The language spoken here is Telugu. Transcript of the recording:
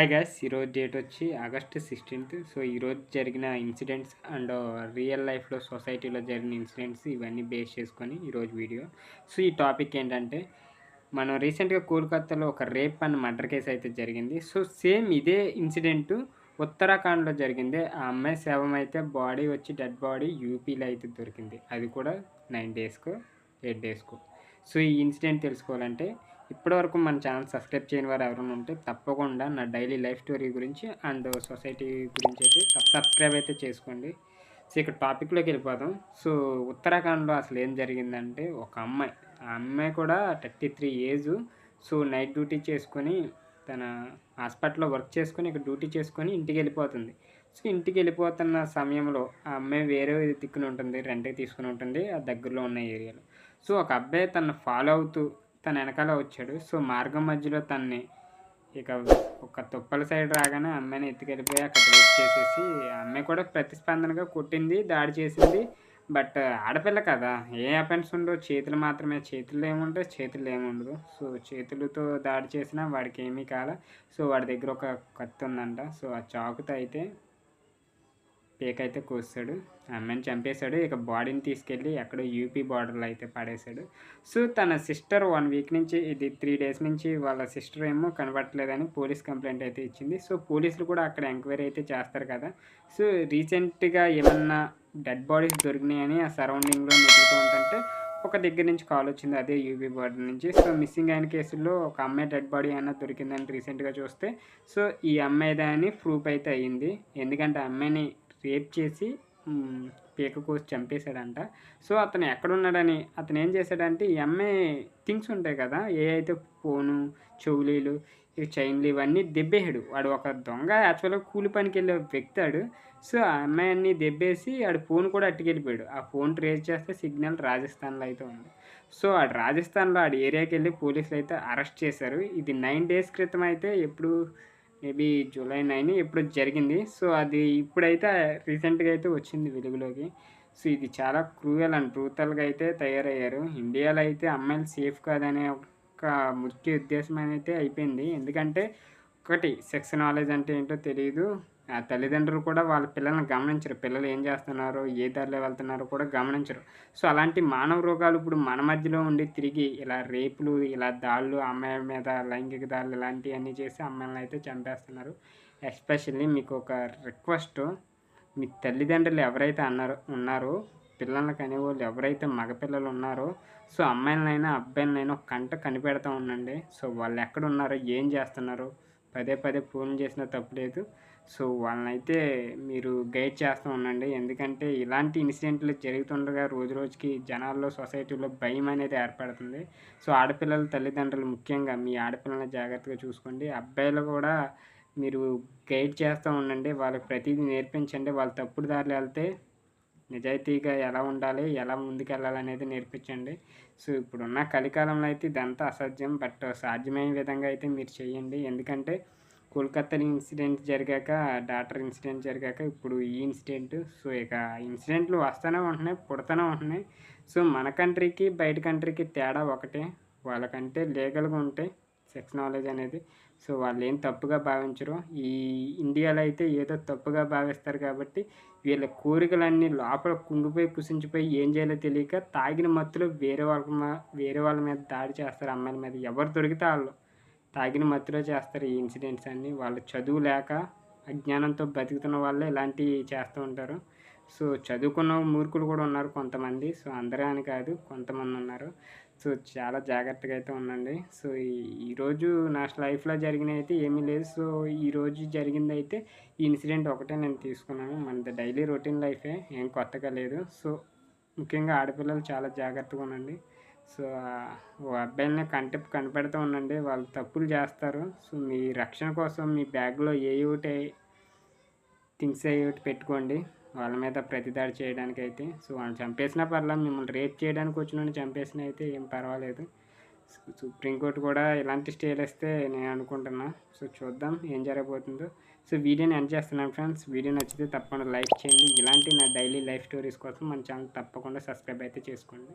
హాయ్ గ్యాస్ ఈరోజు డేట్ వచ్చి ఆగస్ట్ సిక్స్టీన్త్ సో ఈరోజు జరిగిన ఇన్సిడెంట్స్ అండ్ రియల్ లైఫ్లో సొసైటీలో జరిగిన ఇన్సిడెంట్స్ ఇవన్నీ బేస్ చేసుకొని ఈరోజు వీడియో సో ఈ టాపిక్ ఏంటంటే మనం రీసెంట్గా కోల్కతాలో ఒక రేప్ అండ్ మర్డర్ కేసు అయితే జరిగింది. సో సేమ్ ఇదే ఇన్సిడెంట్ ఉత్తరాఖండ్లో జరిగింది. ఆ అమ్మాయి శవం అయితే బాడీ వచ్చి డెడ్ బాడీ యూపీలో అయితే దొరికింది. అది కూడా నైన్ డేస్కో ఎయిట్ డేస్కో సో ఈ ఇన్సిడెంట్ తెలుసుకోవాలంటే ఇప్పటివరకు మన ఛానల్ సబ్స్క్రైబ్ చేయని వారు ఎవరైనా ఉంటే తప్పకుండా నా డైలీ లైఫ్ స్టోరీ గురించి అండ్ సొసైటీ గురించి అయితే సబ్స్క్రైబ్ అయితే చేసుకోండి. సో ఇక్కడ టాపిక్లోకి వెళ్ళిపోదాం. సో ఉత్తరాఖండ్లో అసలు ఏం జరిగిందంటే ఒక అమ్మాయి. ఆ అమ్మాయి కూడా thirty three age so night duty చేసుకొని తన హాస్పిటల్లో వర్క్ చేసుకొని ఇక్కడ డ్యూటీ చేసుకొని ఇంటికి వెళ్ళిపోతుంది. సో ఇంటికి వెళ్ళిపోతున్న సమయంలో ఆ అమ్మాయి వేరే దిక్కున ఉంటుంది రెంట్కి తీసుకుని ఉంటుంది ఆ దగ్గరలో ఉన్న ఏరియాలో. సో ఒక అబ్బాయి తను ఫాలో అవుతూ తన వెనకాల వచ్చాడు. సో మార్గం మధ్యలో తన్ని ఇక ఒక తుప్పల సైడ్ రాగానే అమ్మాయిని ఎత్తుకెళ్ళిపోయి అక్కడ రేప్ చేసేసి అమ్మాయి కూడా ప్రతిస్పందనగా కొట్టింది దాడి చేసింది. బట్ ఆడపిల్ల కదా ఏ అఫెన్స్ ఉండవు చేతులు మాత్రమే చేతులు ఏముంటే చేతులు ఏముండదు సో చేతులతో దాడి చేసినా వాడికి ఏమీ కాల. సో వాడి దగ్గర ఒక కత్తి ఉందంట. సో ఆ చాకుతో అయితే పేక అయితే కోసాడు ఆ అమ్మాయిని చంపేశాడు. ఇక బాడీని తీసుకెళ్ళి ఎక్కడో యూపీ బార్డర్లో అయితే పడేశాడు. సో తన సిస్టర్ వన్ వీక్ నుంచి ఇది త్రీ డేస్ నుంచి వాళ్ళ సిస్టర్ ఏమో కనబడట్లేదని పోలీస్ కంప్లైంట్ అయితే ఇచ్చింది. సో పోలీసులు కూడా అక్కడ ఎంక్వైరీ అయితే చేస్తారు కదా. సో రీసెంట్గా ఏమన్నా డెడ్ బాడీస్ దొరికినాయని ఆ సరౌండింగ్లో వెతుకుతూ ఉంటుంటే ఒక దగ్గర నుంచి కాల్ వచ్చింది అదే యూపీ బార్డర్ నుంచి. సో మిస్సింగ్ అయిన కేసుల్లో ఒక అమ్మాయి డెడ్ బాడీ అయినా దొరికిందని రీసెంట్గా చూస్తే సో ఈ అమ్మాయిదే అని ప్రూఫ్ అయితే అయ్యింది. ఎందుకంటే ఆ అమ్మాయిని రేప్ చేసి పీక కోసి చంపేశాడంట. సో అతను ఎక్కడున్నాడని అతను ఏం చేశాడంటే ఈ అమ్మాయి థింగ్స్ ఉంటాయి కదా ఏ అయితే ఫోను చెవులీలు ఈ చైన్లు ఇవన్నీ దెబ్బేసాడు వాడు ఒక దొంగ యాక్చువల్గా కూలి పనికి వెళ్ళే వ్యక్తి ఆడు. సో ఆ అమ్మాయి అన్నీ దెబ్బేసి వాడు ఫోన్ కూడా అట్టుకెళ్ళిపోయాడు. ఆ ఫోన్ ట్రేస్ చేస్తే సిగ్నల్ రాజస్థాన్లో అయితే ఉంది. సో ఆడు రాజస్థాన్లో ఆడు ఏరియాకి వెళ్ళి పోలీసులు అయితే అరెస్ట్ చేశారు. ఇది నైన్ డేస్ క్రితం అయితే ఎప్పుడు మేబీ జూలై నైన్ ఇప్పుడు జరిగింది. సో అది ఇప్పుడైతే రీసెంట్గా అయితే వచ్చింది వెలుగులోకి. సో ఇది చాలా క్రూయల్ అండ్ బ్రూతల్గా అయితే తయారయ్యారు. ఇండియాలో అయితే అమ్మాయిలు సేఫ్ కాదనే ఒక ముఖ్య ఉద్దేశం అయితే అయిపోయింది. ఎందుకంటే ఒకటి సెక్స్ నాలెడ్జ్ అంటే ఏంటో తెలియదు ఆ తల్లిదండ్రులు కూడా వాళ్ళ పిల్లల్ని గమనించరు. పిల్లలు ఏం చేస్తున్నారో? ఏ దారిలో వెళ్తున్నారో కూడా గమనించరు. సో అలాంటి మానవ రోగాలు ఇప్పుడు మన మధ్యలో ఉండి తిరిగి ఇలా రేపులు ఇలా దాళ్ళు అమ్మాయి మీద లైంగిక దాళ్ళు ఇలాంటివన్నీ చేసి అమ్మాయిలను అయితే చంపేస్తున్నారు. ఎస్పెషల్లీ మీకు ఒక రిక్వెస్ట్. మీ తల్లిదండ్రులు ఎవరైతే అన్నారో ఉన్నారో పిల్లల్ని కనేవాళ్ళు ఎవరైతే మగపిల్లలు ఉన్నారో సో అమ్మాయిలనైనా అబ్బాయిలనైనా కంట కనిపెడతా ఉండండి. సో వాళ్ళు ఎక్కడ ఉన్నారో ఏం చేస్తున్నారో? పదే పదే ఫోన్ చేసినా తప్పులేదు సో వాళ్ళనైతే మీరు గైడ్ చేస్తూ ఉండండి. ఎందుకంటే ఇలాంటి ఇన్సిడెంట్లు జరుగుతుండగా రోజు రోజుకి జనాల్లో సొసైటీలో భయం అనేది ఏర్పడుతుంది. సో ఆడపిల్లల తల్లిదండ్రులు ముఖ్యంగా మీ ఆడపిల్లల్ని జాగ్రత్తగా చూసుకోండి. అబ్బాయిలు కూడా మీరు గైడ్ చేస్తూ ఉండండి. వాళ్ళకి ప్రతిదీ నేర్పించండి. వాళ్ళు తప్పుడు దారిలో వెళ్తే నిజాయితీగా ఎలా ఉండాలి ఎలా ముందుకెళ్ళాలనేది నేర్పించండి. సో ఇప్పుడున్న కలికాలంలో అయితే ఇదంతా అసాధ్యం. బట్ సాధ్యమైన విధంగా అయితే మీరు చేయండి. ఎందుకంటే కోల్కత్తా ఇన్సిడెంట్ జరిగాక డాక్టర్ ఇన్సిడెంట్ జరిగాక ఇప్పుడు ఈ ఇన్సిడెంట్. సో ఇక ఇన్సిడెంట్లు వస్తూనే ఉంటున్నాయి పుడుతూనే ఉంటున్నాయి. సో మన కంట్రీకి బయట కంట్రీకి తేడా ఒకటే. వాళ్ళకంటే లీగల్గా ఉంటాయి సెక్స్ నాలెడ్జ్ అనేది. సో వాళ్ళు ఏం తప్పుగా భావించరు ఈ ఇండియాలో అయితే ఏదో తప్పుగా భావిస్తారు కాబట్టి వీళ్ళ కోరికలన్నీ లోపల కుంగిపోయి కుసించిపోయి ఏం చేయాలో తెలియక తాగిన మత్తులో వేరే వాళ్ళ వేరే వాళ్ళ మీద దాడి చేస్తారు అమ్మాయిల మీద. ఎవరు దొరికితే వాళ్ళు తాగిన మత్తులో చేస్తారు ఈ ఇన్సిడెంట్స్ అన్నీ. వాళ్ళు చదువు లేక అజ్ఞానంతో బతుకుతున్న వాళ్ళే ఇలాంటివి చేస్తూ ఉంటారు. సో చదువుకున్న మూర్ఖులు కూడా ఉన్నారు కొంతమంది. సో అందరూ అని కాదు కొంతమంది ఉన్నారు. సో చాలా జాగ్రత్తగా అయితే ఉండండి. సో ఈ- ఈరోజు నా లైఫ్లో జరిగిన అయితే ఏమీ లేదు. సో ఈరోజు జరిగింది అయితే ఈ ఇన్సిడెంట్ ఒకటే నేను తీసుకున్నాను. మనది డైలీ రొటీన్ లైఫే ఏం కొత్తగా లేదు. సో ముఖ్యంగా ఆడపిల్లలు చాలా జాగ్రత్తగా ఉండండి. సో ఓ అబ్బాయిని కంటి కనిపెడుతూ ఉండండి. వాళ్ళు తప్పులు చేస్తారు. సో మీ రక్షణ కోసం మీ బ్యాగ్లో ఏ ఒకటి థింగ్స్ ఏ ఒకటి పెట్టుకోండి. వాళ్ళ మీద ప్రతిదాడి చేయడానికి అయితే సో వాళ్ళని చంపేసినా పర్లేదు మిమ్మల్ని రేప్ చేయడానికి వచ్చిన చంపేసినా అయితే ఏం పర్వాలేదు. సుప్రీంకోర్టు కూడా ఇలాంటి స్టేలు ఇస్తే నేను అనుకుంటున్నా. సో చూద్దాం ఏం జరగబోతుందో. సో వీడియోని ఎండ్ చేస్తున్నాను ఫ్రెండ్స్. వీడియో నచ్చితే తప్పకుండా లైక్ చేయండి. ఇలాంటి నా డైలీ లైఫ్ స్టోరీస్ కోసం మన ఛానల్ తప్పకుండా సబ్స్క్రైబ్ అయితే చేసుకోండి.